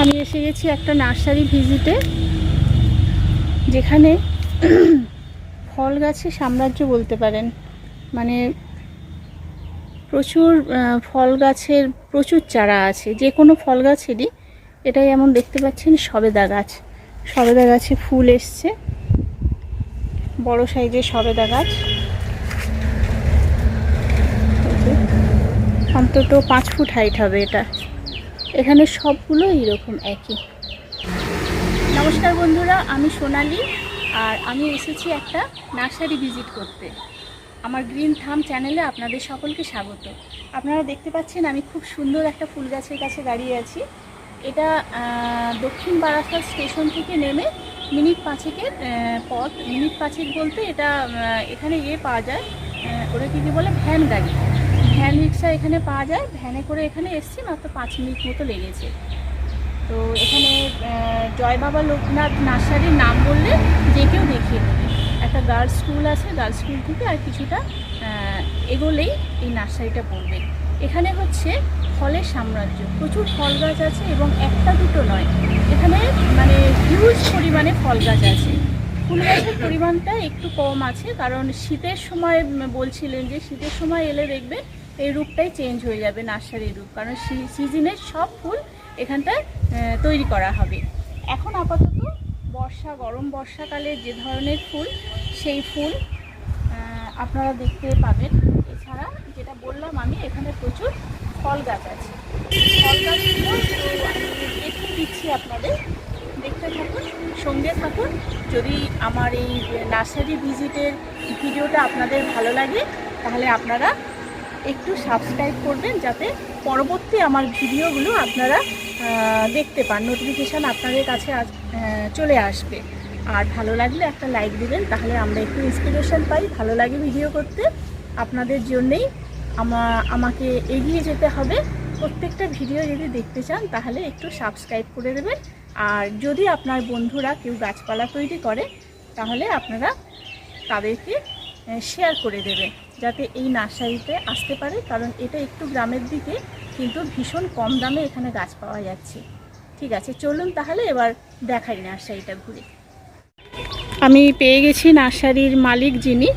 আমি এসে গেছি একটা নার্সারি ভিজিটে, যেখানে ফল গাছের সাম্রাজ্য বলতে পারেন। মানে প্রচুর ফল গাছের প্রচুর চারা আছে। যে কোনো ফল গাছেরই, এটাই এমন দেখতে পাচ্ছেন, সবেদা গাছ। সবেদা গাছে ফুল এসছে। বড় সাইজের সবেদা গাছ। অন্তত পাঁচ ফুট হাইট হবে এটা। এখানে সবগুলো এরকম একই। নমস্কার বন্ধুরা, আমি সোনালি আর আমি এসেছি একটা নার্সারি ভিজিট করতে। আমার গ্রিন থাম চ্যানেলে আপনাদের সকলকে স্বাগত। আপনারা দেখতে পাচ্ছেন আমি খুব সুন্দর একটা ফুল গাছের কাছে দাঁড়িয়ে আছি। এটা দক্ষিণ বারাসাত স্টেশন থেকে নেমে মিনিট পাঁচেকের পথ। মিনিট পাঁচেক বলতে এটা এখানে ইয়ে পাওয়া যায় কী কী বলে, ভ্যান গাড়ি। ভ্যান রিক্সা এখানে পাওয়া যায়। ভ্যানে করে এখানে এসছি, মাত্র পাঁচ মিনিট মতো লেগেছে। তো এখানে জয় বাবা লোকনাথ নার্সারির নাম বললে যে কেউ দেখিয়ে দেবে। একটা গার্লস স্কুল আছে গার্লস স্কুল থেকে আর কিছুটা এগোলেই এই নার্সারিটা পড়বে। এখানে হচ্ছে ফলের সাম্রাজ্য। প্রচুর ফল গাছ আছে এবং একটা দুটো নয়। এখানে মানে হিউজ পরিমাণে ফল গাছ আছে। ফুল গাছের পরিমাণটা একটু কম আছে, কারণ শীতের সময় বলছিলেন যে শীতের সময় এলে দেখবেন এই রূপটাই চেঞ্জ হয়ে যাবে নার্সারির রূপ। কারণ সিজনের সব ফুল এখানটায় তৈরি করা হবে। এখন আপাতত বর্ষা, গরম বর্ষাকালে যে ধরনের ফুল, সেই ফুল আপনারা দেখতে পাবেন। এছাড়া যেটা বললাম আমি, এখানে প্রচুর ফল গাছ আছে। ফল গাছগুলো তো আমি দেখিয়ে দিচ্ছি আপনাদের। দেখতে থাকুন, সঙ্গে থাকুন। যদি আমার এই নার্সারি ভিজিটের ভিডিওটা আপনাদের ভালো লাগে, তাহলে আপনারা একটু সাবস্ক্রাইব করবেন যাতে পরবর্তী আমার ভিডিওগুলো আপনারা দেখতে পান নোটিফিকেশান আপনাদের কাছে চলে আসবে। আর ভালো লাগলে একটা লাইক দিবেন, তাহলে আমরা একটু ইন্সপিরেশন পাই। ভালো লাগে ভিডিও করতে, আপনাদের জন্যেই আমা, আমাকে এগিয়ে যেতে হবে। প্রত্যেকটা ভিডিও যদি দেখতে চান, তাহলে একটু সাবস্ক্রাইব করে দেবেন। আর যদি আপনার বন্ধুরা কেউ গাছপালা তৈরি করে, তাহলে আপনারা তাদেরকে শেয়ার করে দেবেন। যাতে এই নার্সারিতে আসতে পারে কারণ এটা একটু গ্রামের দিকে কিন্তু ভীষণ কম দামে এখানে গাছ পাওয়া যাচ্ছে। ঠিক আছে চলুন তাহলে এবার দেখাই নার্সারিটা ঘুরে। আমি পেয়ে গেছি নার্সারির মালিক যিনি।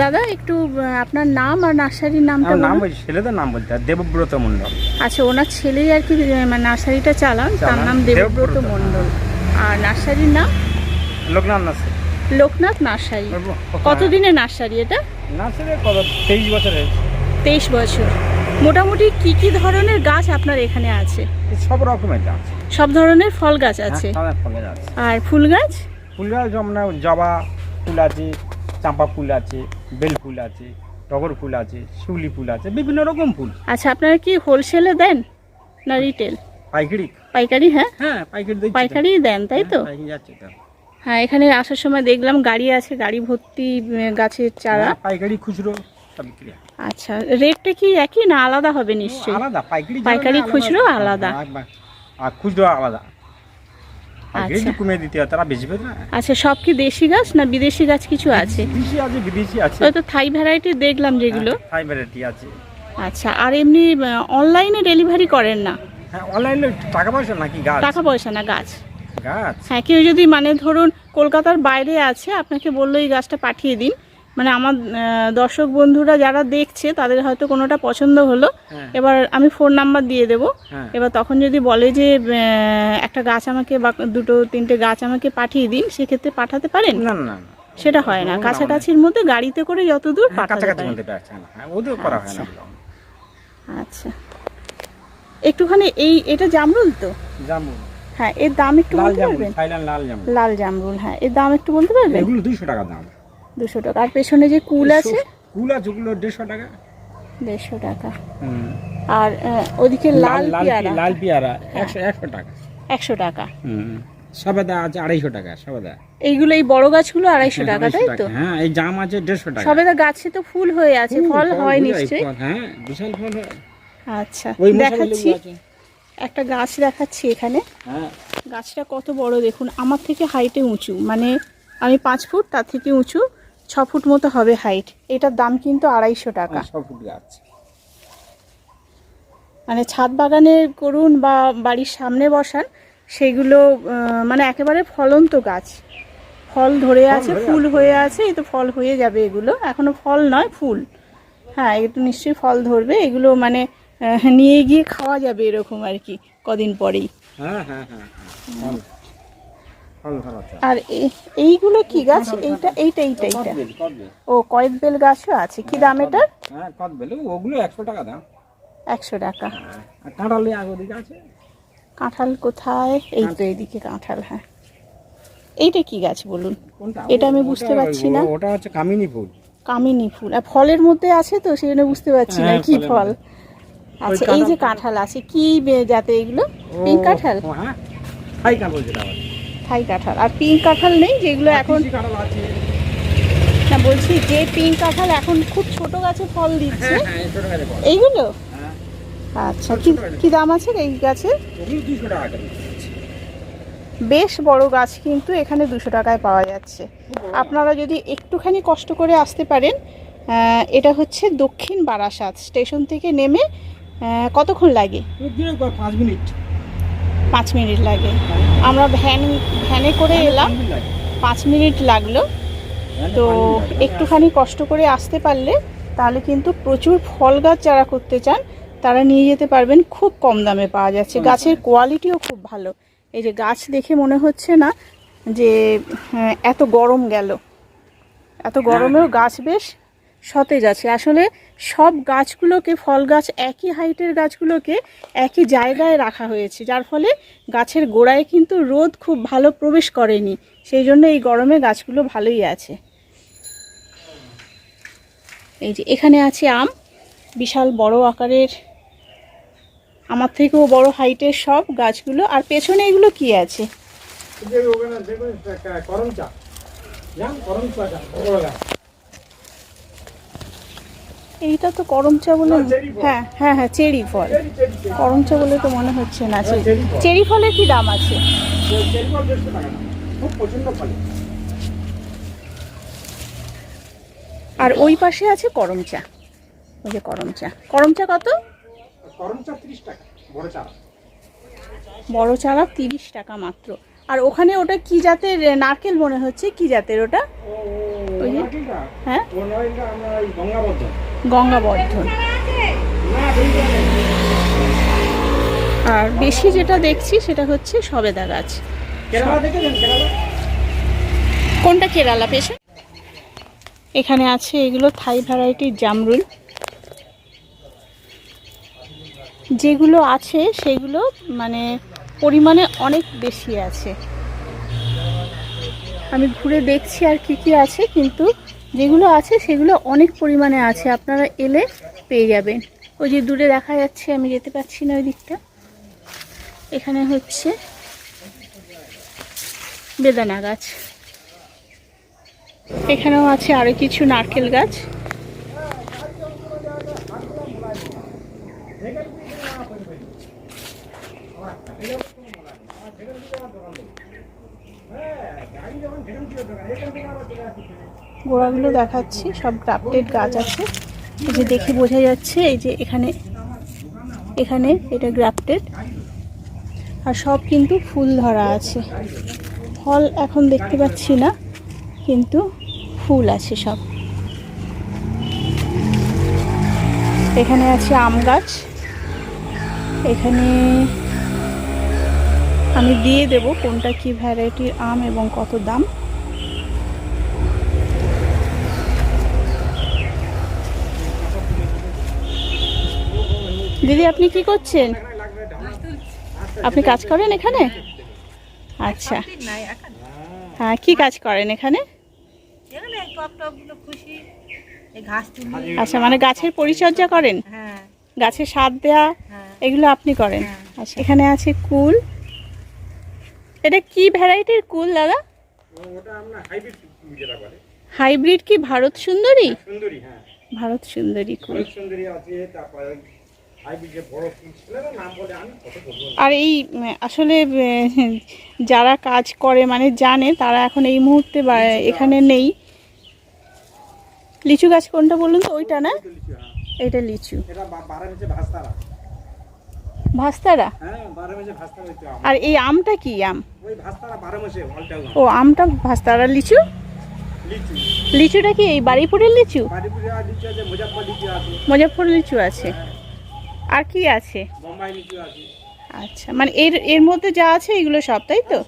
দাদা একটু আপনার নাম আর নার্সারির নামটা নাম। বলছি ছেলেদের নাম বলতে দেবব্রত মণ্ডল। আচ্ছা ওনার ছেলেই আর কি মানে নার্সারিটা চালান তার নাম দেবব্রত দেবব্রত, মণ্ডল। আর নার্সারির নাম? লোকনাথ নার্সারি। লোকনাথ নার্সারি। কতদিনের নার্সারি এটা? নার্সারি কত? তেইশ বছর তেইশ বছর। মোটামুটি কি কি ধরনের গাছ আপনার এখানে আছে? সব রকমের গাছ। সব ধরনের ফল গাছ আছে? হ্যাঁ, আছে আর ফুল গাছ? ফুল গাছ যেমন জবা ফুল আছে চাম্পা ফুল আছে বেল ফুল আছে টগর ফুল আছে শিউলি ফুল আছে বিভিন্ন রকম ফুল। আচ্ছা আপনারা কি হোলসেলে দেন না রিটেল? পাইকারি। পাইকারি হ্যাঁ? হ্যাঁ পাইকারি পাইকারি দেন তাই তো? হ্যাঁ, পাইকারি যাচ্ছে তো হ্যাঁ এখানে আসার সময় দেখলাম গাড়ি আছে গাড়ি ভর্তি গাছের চারা। হ্যাঁ, পাইকারি খুচরো হয়। আচ্ছা রেটটা কি একই না আলাদা হবে নিশ্চয়ই? আলাদা পাইকারি পাইকারি, খুচরো হ্যাঁ, আলাদা। হ্যাঁ, আর খুচরো আলাদা। আচ্ছা। হয় আচ্ছা সব কি দেশি গাছ না বিদেশি গাছ কিছু আছে? তো থাই ভ্যারাইটি দেখলাম যেগুলো। হাই ভ্যারাইটি আছে। আচ্ছা আর এমনি অনলাইনে ডেলিভারি করেন না? হ্যাঁ অনলাইনে টাকা পয়সা নাকি গাছ? টাকা পয়সা না গাছ। গাছ হ্যাঁ কেউ যদি মানে ধরুন কলকাতার বাইরে আছে আপনাকে বলল এই গাছটা পাঠিয়ে দিন মানে আমার দর্শক বন্ধুরা যারা দেখছে তাদের হয়তো কোনোটা পছন্দ হলো হ্যাঁ এবার আমি ফোন নাম্বার দিয়ে দেবো হ্যাঁ এবার তখন যদি বলে যে একটা গাছ আমাকে বা দুটো তিনটে গাছ আমাকে পাঠিয়ে দিন সেক্ষেত্রে পাঠাতে পারেন না না সেটা হয় না কাছাকাছির মধ্যে গাড়িতে করে যতদূর হ্যাঁ, পাঠাতে পারেন হ্যাঁ হয় না আচ্ছা একটুখানি এই এটা জামরুল তো জামুন হ্যাঁ এর দাম একটু বলতে পারবেন? লাল জামরুল হ্যাঁ এর দাম একটু বলতে পারবেন? এগুলো দুইশো টাকা দাম। দুশো টাকা। আর পেছনে যে কুল আছে? কুল আছে ওগুলো দেড়শো টাকা। দেড়শো টাকা। হুম। আর ওদিকে লাল পেয়ারা। লাল পেয়ারা একশো একশো টাকা। একশো টাকা। হুম। সবেদা আছে আড়াইশো টাকা সবেদা। এইগুলো এই বড় গাছগুলো আড়াইশো টাকা তাই তো? হ্যাঁ এই জাম আছে দেড়শো টাকা। সবে তো গাছে তো ফুল হয়ে আছে ফল হয় নিশ্চয়ই। হ্যাঁ বিশাল ফল হয়। আচ্ছা দেখাচ্ছি। একটা গাছ দেখাচ্ছি এখানে। হ্যাঁ। গাছটা কত বড় দেখুন আমার থেকে হাইটে উঁচু। মানে আমি পাঁচ ফুট তার থেকে উঁচু ছ ফুট মতো হবে হাইট এটার দাম কিন্তু আড়াইশো টাকা। গাছ। মানে ছাদ বাগানে করুন বা বাড়ির সামনে বসান সেগুলো মানে একেবারে ফলন্ত গাছ। ফল ধরে আছে ফুল হয়ে আছে এই তো ফল হয়ে যাবে এগুলো। এখনও ফল নয় ফুল। হ্যাঁ একটু নিশ্চয়ই ফল ধরবে। এগুলো মানে নিয়ে গিয়ে খাওয়া যাবে এরকম আর কি কদিন পরেই। হ্যাঁ হ্যাঁ হ্যাঁ হ্যাঁ আর এইগুলো কি গাছ? এইটা এইটা এইটা এইটা। ও কয়েক বেল গাছও আছে? কি দাম এটার? হ্যাঁ ওগুলো একশো টাকা দাম। একশো টাকা। কাঁঠালি কোথায়? এই তো এইদিকে কাঁঠাল হ্যাঁ। এইটা কি গাছ বলুন? এটা আমি বুঝতে পারছি না। ওটা হচ্ছে কামিনী ফুল। কামিনী ফুল। আর ফলের মধ্যে আছে তো সেই জন্য বুঝতে পারছি না হ্যাঁ, কি ফল। আচ্ছা এই যে কাঁঠাল- আছে কি জাতে এগুলো? পিঙ্ক কাঁঠাল? হ্যাঁ। কাঁঠাল যেটা থাই কাঁঠাল। আর পিঙ্ক কাঁঠাল নেই যেগুলো এখন না বলছি যে পিঙ্ক কাঁঠাল এখন খুব ছোট গাছে ফল দিচ্ছে। হ্যাঁ হ্যাঁ। এইগুলো? হ্যাঁ। আচ্ছা কি কি দাম আছে এই গাছে? বেশ বড় গাছ কিন্তু এখানে দুশো টাকায় পাওয়া যাচ্ছে। আপনারা যদি একটুখানি কষ্ট করে আসতে পারেন এটা হচ্ছে দক্ষিণ বারাসাত স্টেশন থেকে নেমে কতক্ষণ লাগে? পাঁচ মিনিট। পাঁচ মিনিট লাগে। আমরা ভ্যান ভ্যানে করে এলাম। পাঁচ মিনিট লাগল। তো। একটুখানি কষ্ট করে আসতে পারলে তাহলে কিন্তু প্রচুর ফল গাছ যারা করতে চান তারা নিয়ে যেতে পারবেন। খুব কম দামে পাওয়া যাচ্ছে। গাছের কোয়ালিটিও খুব ভালো। এই যে গাছ দেখে মনে হচ্ছে না যে হ্যাঁ, এত গরম গেল। এত গরমেও গাছ বেশ সতেজ আছে। আসলে সব গাছগুলোকে, ফল গাছ একই হাইটের গাছগুলোকে একই জায়গায় রাখা হয়েছে, যার ফলে গাছের গোড়ায় কিন্তু রোদ খুব ভালো প্রবেশ করেনি। সেই জন্য এই গরমে গাছগুলো ভালোই আছে। এই যে এখানে আছে আম, বিশাল বড় আকারের, আমার থেকেও বড় হাইটের সব গাছগুলো। আর পেছনে এগুলো কি আছে? যে ওখানে দেখবেন একটা করম চা জান করম চা বড় গাছ। এইটা তো করম চা বলে চেরি। হ্যাঁ হ্যাঁ হ্যাঁ চেরি ফল। Cherry, cherry, cherry. করম চা বলে তো মনে হচ্ছে না হ্যাঁ, চেরি ফল। ফলের কি দাম আছে? চেরি আর ওই পাশে আছে করম চা। ওই যে করম চা। করম চা কত? করম চা তিরিশ টাকা বড় চা। বড় চারা তিরিশ টাকা মাত্র। আর ওখানে ওটা কি জাতের নারকেল মনে হচ্ছে কি জাতের ওটা? ওই যে- হ্যাঁ? গঙ্গাবর্ধন আর বেশি যেটা দেখছি সেটা হচ্ছে সবেদা গাছ। কোনটা কেরালা পেশে এখানে আছে এগুলো থাই ভ্যারাইটির জামরুল। যেগুলো আছে সেগুলো মানে পরিমাণে অনেক বেশি আছে। আমি ঘুরে দেখছি আর কি কি আছে, কিন্তু যেগুলো আছে সেগুলো অনেক পরিমাণে আছে। আপনারা এলে পেয়ে যাবেন। ওই যে দূরে দেখা যাচ্ছে, আমি যেতে পারছি না ওই দিকটা। এখানে হচ্ছে বেদানা গাছ। এখানেও আছে আরও কিছু নারকেল গাছ। গোড়াগুলো দেখাচ্ছি সব গ্রাফটেড গাছ আছে। এই যে দেখে বোঝা যাচ্ছে, এই যে এখানে এখানে এটা গ্রাফটেড আর সব কিন্তু ফুল ধরা আছে। ফল এখন দেখতে পাচ্ছি না, কিন্তু ফুল আছে সব। এখানে আছে আম গাছ। এখানে আমি দিয়ে দেব কোনটা কি ভ্যারাইটির আম এবং কত দাম। দিদি আপনি কি করছেন? আপনি কাজ করেন এখানে? আচ্ছা। হ্যাঁ কি কাজ করেন এখানে? আচ্ছা মানে গাছের পরিচর্যা করেন? হ্যাঁ। গাছে সার দেয়া হ্যাঁ। এগুলো আপনি করেন? হ্যাঁ। আচ্ছা এখানে আছে কুল এটা কি ভ্যারাইটির কুল দাদা? হাইব্রিড কি ভারত সুন্দরী? সুন্দরী হ্যাঁ। ভারত সুন্দরী কুল। আর এই আসলে যারা কাজ করে মানে জানে তারা এখন এই মুহূর্তে এখানে নেই। লিচু গাছ কোনটা বলুন তো? ওইটা না? লিচু, হ্যাঁ। এটা লিচু এটা বা- বারো নিচে ভাস্তারা ভাস্তারা? হ্যাঁ। আর এই আমটা কি আম? ও আমটা ভাস্তারা লিচু? লিচু। লিচুটা কি এই বাড়িপুরের লিচু? বাড়িপুরে লিচু আছে মুজাফর লিচু আছে। আছে। আর কি আছে? আচ্ছা মানে এর এর মধ্যে যা আছে এগুলো সব তাই তো?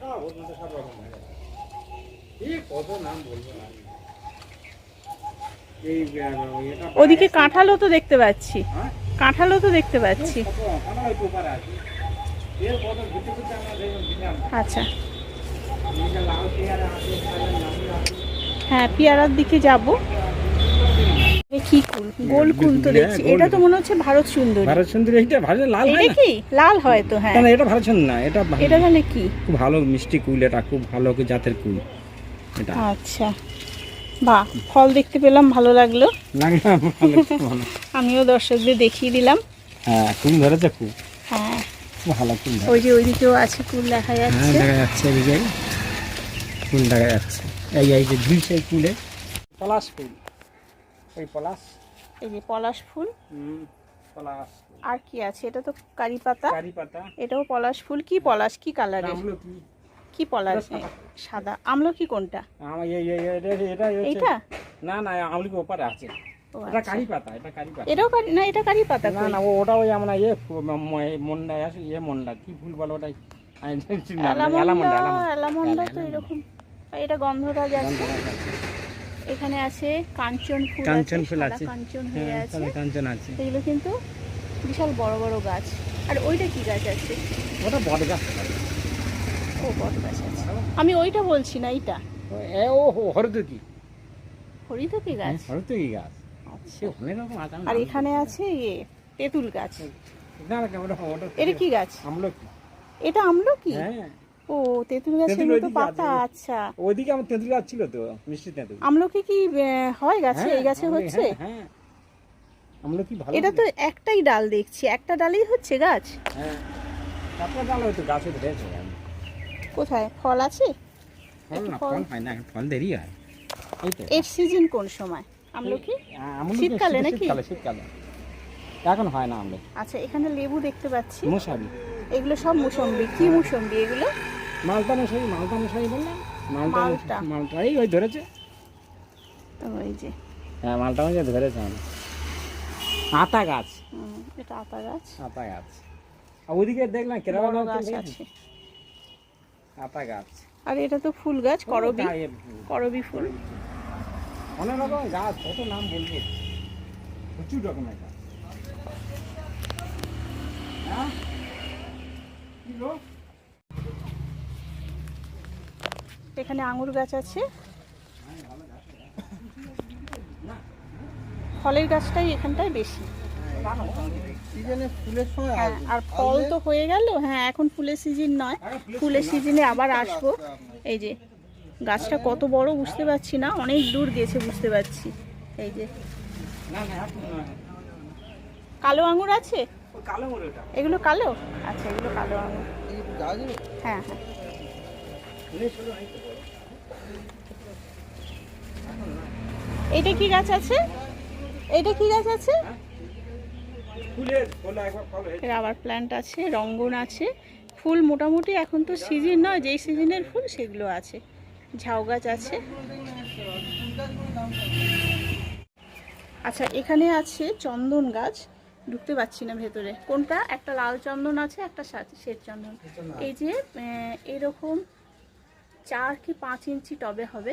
হয়ে ওদিকে কাঁঠালও তো দেখতে পাচ্ছি। হ্যাঁ? কাঁঠালও তো দেখতে পাচ্ছি। আচ্ছা। হ্যাঁ পেয়ারার দিকে যাব। কি কুল? গোল কুল তো দেখছি। এটা তো মনে হচ্ছে ভারত সুন্দরী। ভারত সুন্দরী এইটা ভালো লাল হয় এটা কি? লাল হয় তো হ্যাঁ। এটা ভারত সুন্দর না এটা এটা তাহলে কি? খুব ভালো মিষ্টি কুল এটা খুব ভালো জাতের কুল। এটা। আচ্ছা। বাহ ফল দেখতে পেলাম ভালো লাগল। আমিও দর্শকদের দেখিয়ে দিলাম। হ্যাঁ কুল ধরেছে খুব। হ্যাঁ। ভালো কুল ওই যে ওইদিকেও আছে কুল দেখা হ্যাঁ যাচ্ছে। দেখা যাচ্ছে এদিকে ফুল দেখা যাচ্ছে। এই এই যে ঝুলছে এই পলাশ ফুল। ওই পলাশ। এই যে পলাশ ফুল। পলাশ আর কি আছে? এটা তো কারি পাতা। কারি পাতা। এটাও পলাশ ফুল। কি পলাশ? কি কালারের কি পলাশ এটা সাদা। আমলকি কোনটা? আমার এই এই এটা না না আমলকি ওপারে আছে। এটা আচ্ছা। কারি পাতা এটা কারি পাতা। এটাও কারি না এটা কারি পাতা না না ও- ওটা ওই আমরা ইয়ে মন্ডা আছে ইয়ে মন্ডা। কি ফুল বলো ওটাই? অ্যালামন্ডা তো এরকম। এটা গন্ধরাজ আছে। এখানে আছে কাঞ্চন ফুল কাঞ্চন ফুল আছে। কাঞ্চন হয়ে হ্যাঁ আছে। কাঞ্চন আছে। এগুলো কিন্তু বিশাল বড় বড় গাছ। আর ওইটা কি গাছ আছে? ওটা বড় গাছ ও বড় গাছ আছে। আমি ওইটা বলছি না এইটা। ও- এ হরদুকি হরিতকি হ্যাঁ, গাছ? হরদুকি গাছ। আচ্ছা। আর এখানে আছে ইয়ে তেঁতুল গাছ। এটা কি গাছ? আমলকি। এটা আমলো কি হ্যাঁ। ও তেঁতুল গাছের মতো পাতা আচ্ছা। ওইদিকে আমার তেঁতুল গাছ ছিল তো মিষ্টি তেঁতুল। আমলকি কি হয় গাছে? হ্যাঁ, এই গাছে হচ্ছে? হ্যাঁ, হ্যাঁ। আমলকি ভালো এটা তো একটাই ডাল দেখছি একটা ডালেই হচ্ছে গাছ? হ্যাঁ। তারপর ডাল হয়তো গাছ হয়েছে কোথায়? ফল আছে? ফল না ফল- হয় না ফল দেরি হয়। এর সিজন কোন সময়? আমলকি? শীতকালে শীত- নাকি? শীতকালে শীতকালে। এখন হয় না আমলকি। আচ্ছা এখানে লেবু দেখতে পাচ্ছি। মশারি এগুলো সব মুসম্বি। কি মুসম্বি এগুলো? মালটা মশারি মালটা মশারি বললাম। মালটা মালটা। এই ওই ধরেছে। ওই যে। হ্যাঁ মালটা মশাই ধরেছে আমি আতা গাছ। এটা আতা গাছ। আতা গাছ। ওইদিকে দেখলাম কেরালা গাছ আছে। আতা গাছ। আর এটা তো ফুল গাছ করবি। করবি ফুল? অনেক রকম গাছ কত নাম বলব? প্রচুর রকমের গাছ। হ্যাঁ? কি? এখানে আঙুর গাছ আছে। ফলের গাছটাই এখানটায় বেশি। হ্যাঁ আর ফল তো হয়ে গেল। হ্যাঁ এখন ফুলের সিজন নয়। ফুলের সিজনে আবার আসব। এই যে গাছটা কত বড় বুঝতে পারছি না অনেক দূর গেছে বুঝতে পারছি। এই যে। কালো আঙুর আছে? এগুলো কালো? আচ্ছা এগুলো কালো আঙুর। হ্যাঁ হ্যাঁ। এটা কি গাছ আছে? এটা কি গাছ আছে ফুলের ফলে একবার ফল হয়েছে রাবার প্ল্যান্ট আছে রঙ্গন আছে। ফুল মোটামুটি এখন তো সিজন নয় যেই সিজনের ফুল সেগুলো আছে। ঝাউ গাছ আছে। আচ্ছা এখানে আছে চন্দন গাছ। ঢুকতে পারছি না ভেতরে। কোনটা? একটা লাল চন্দন আছে একটা শ্বেত চন্দন। এই যে এরকম চার কি পাঁচ ইঞ্চি টবে হবে।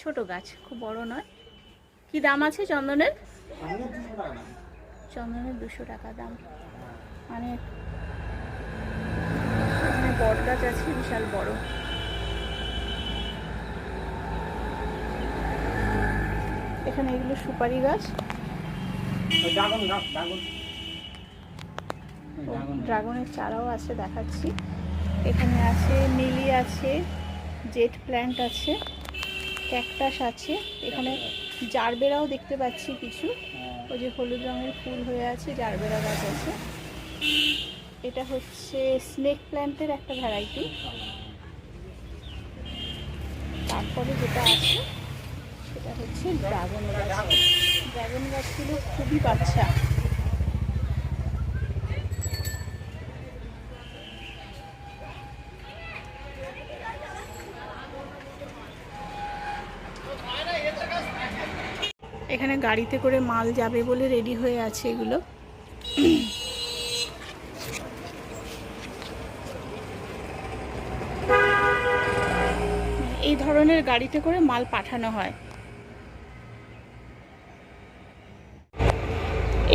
ছোট গাছ খুব বড় নয়। কি দাম আছে চন্দনের? চন্দনের দুশো টাকা দাম। মানে এখানে বট গাছ আছে বিশাল বড়। এখানে এগুলো সুপারি গাছ। ড্রাগন গাছ ড্রাগন। ড্রাগন ড্রাগনের চারাও আছে দেখাচ্ছি। এখানে আছে মিলি আছে জেট প্ল্যান্ট আছে ক্যাকটাস আছে। এখানে জারবেরাও দেখতে পাচ্ছি কিছু। ওই যে হলুদ রঙের ফুল হয়ে আছে জারবেরা গাছ আছে। এটা হচ্ছে স্নেক প্ল্যান্টের একটা ভ্যারাইটি তারপরে যেটা আছে, সেটা হচ্ছে ড্রাগন গাছ। ড্রাগন গাছগুলো খুবই বাচ্চা এখানে গাড়িতে করে মাল যাবে বলে রেডি হয়ে আছে এগুলো। এই ধরনের গাড়িতে করে মাল পাঠানো হয়।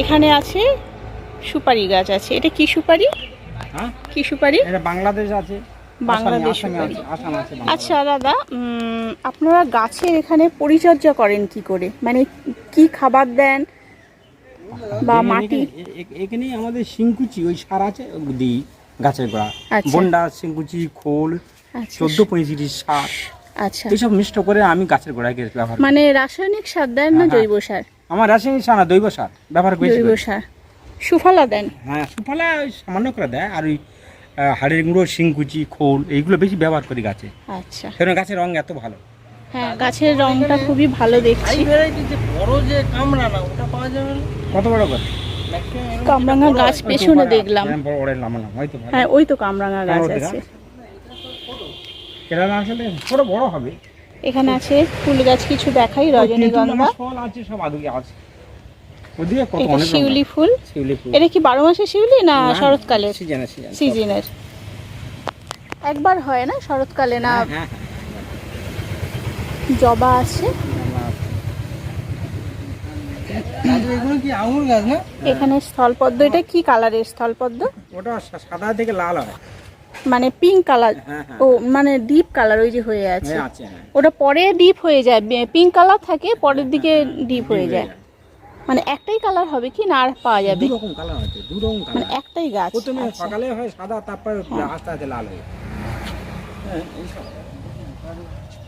এখানে আছে সুপারি গাছ আছে। এটা কি সুপারি? হ্যাঁ। কি সুপারি? এটা বাংলাদেশ আছে। বাংলাদেশ। আচ্ছা দাদা আপনারা গাছের এখানে পরিচর্যা করেন কি করে? মানে কি খাবার দেন? বা এখানে- মাটি? এ- এ- আমাদের শিংকুচি ওই সার আছে দিই গাছের গোড়া। আচ্ছা। বন্ডা শিংকুচি খোল আচ্ছা। চোদ্দ পঁয়ত্রিশ সার। আচ্ছা। এইসব মিষ্ট করে আমি গাছের গোড়ায় ব্যবহার মানে রাসায়নিক সার দেন না হ্যাঁ, হ্যাঁ। জৈব সার? আমার রাসায়নিক সার না দৈব সার। ব্যবহার করেছি জৈব সার। সুফলা দেন? হ্যাঁ সুফলা ওই সামান্য করে দেয় আর ওই হাড়ের গুঁড়ো শিংকুচি খোল এইগুলো বেশি ব্যবহার করি গাছে। আচ্ছা। কারণ গাছের রং এত ভালো। হ্যাঁ গাছের রংটা খুবই ভালো দেখছি। যে বড় যে কামড়া না ওটা পাওয়া যাবে না। কত বড় করে কামরাঙা গাছ পেছনে দেখলাম। হ্যাঁ, বড় বড় লামালাম হয়তো ভালো। হ্যাঁ ওই তো কামরাঙা গাছ আছে। কেরালা আসলে বড় বড় হবে। এখানে আছে ফুল গাছ কিছু দেখাই রজনীগন্ধা। ফল আছে সব আদুকে আছে। ওদিকে কত এটা অনেক শিউলি ফুল। শিউলি ফুল। এটা কি বারো মাসে শিউলি না সিজনে সিজনের একবার হয় না শরৎকালে না? হ্যাঁ হ্যাঁ জবা আছে। গাছ না? এখানে স্থলপদ্ম এটা কি কালারের স্থলপদ্ম? ওটা সাদা থেকে লাল হয়। মানে পিঙ্ক কালার হ্যাঁ হ্যাঁ ও মানে ডিপ কালার ওই যে হয়ে আছে। হ্যাঁ, হ্যাঁ। ওটা পরে ডিপ হয়ে যায়। পিঙ্ক কালার থাকে পরের দিকে ডিপ হয়ে যায়। মানে একটাই কালার হবে কি না আর পাওয়া যাবে? দু রকম কালার আছে দু রকম মানে একটাই গাছ। প্রথমে আচ্ছা। সকালে হয় সাদা তারপরে আস্তে আস্তে লাল হয় হ্যাঁ,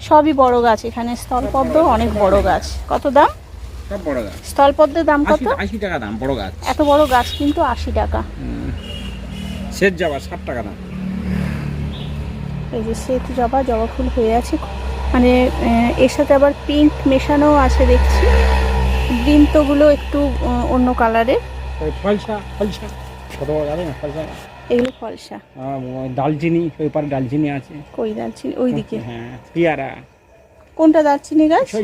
সবই বড় গাছ এখানে স্থলপদ্ম অনেক বড় গাছ। কত দাম? সব বড় গাছ। স্থলপদ্মের দাম কত? আশি আশি টাকা দাম বড় গাছ। এত বড় গাছ কিন্তু আশি টাকা। সেট যাবা ষাট টাকা দাম। এই যে শ্বেত জবা জবা ফুল হয়ে আছে। মানে এর সাথে আবার পিঙ্ক মেশানো আছে দেখছি। বৃন্তগুলো একটু অন্য কালারের ওই ফলসা ফলসা। কত বড় জানি? না ফলসা। এগুলো ফলসা। ওই দালচিনি ওই পারে দালচিনি আছে। কই দারচিনি ওইদিকে। হ্যাঁ পেয়ারা। কোনটা দারচিনি গাছ?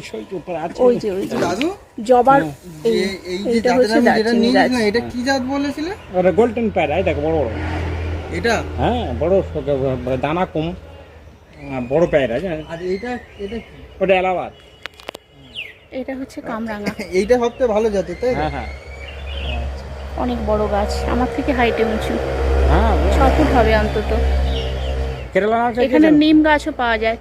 ওই যে ওই যে। দাদু? জবার এই- এই এইটা হচ্ছে দারচিনি গাছ। এটা কি জাত বলেছিলে? ওটা গোল্ডেন পেয়ারা এই দেখো বড় বড়। এটা? হ্যাঁ বড় দানা কম বড় পেয়ারা জানেন আর এইটা এটা ওটা এলাহাবাদ। এটা হচ্ছে কামরাঙা। এইটা সবচেয়ে ভালো জাতের তাই তো? হ্যাঁ হ্যাঁ। অনেক বড় গাছ আমার থেকে হাইটে উঁচু। হ্যাঁ ছ ফুট হবে অন্তত। কেরালা এখানে নিম গাছও পাওয়া যায়।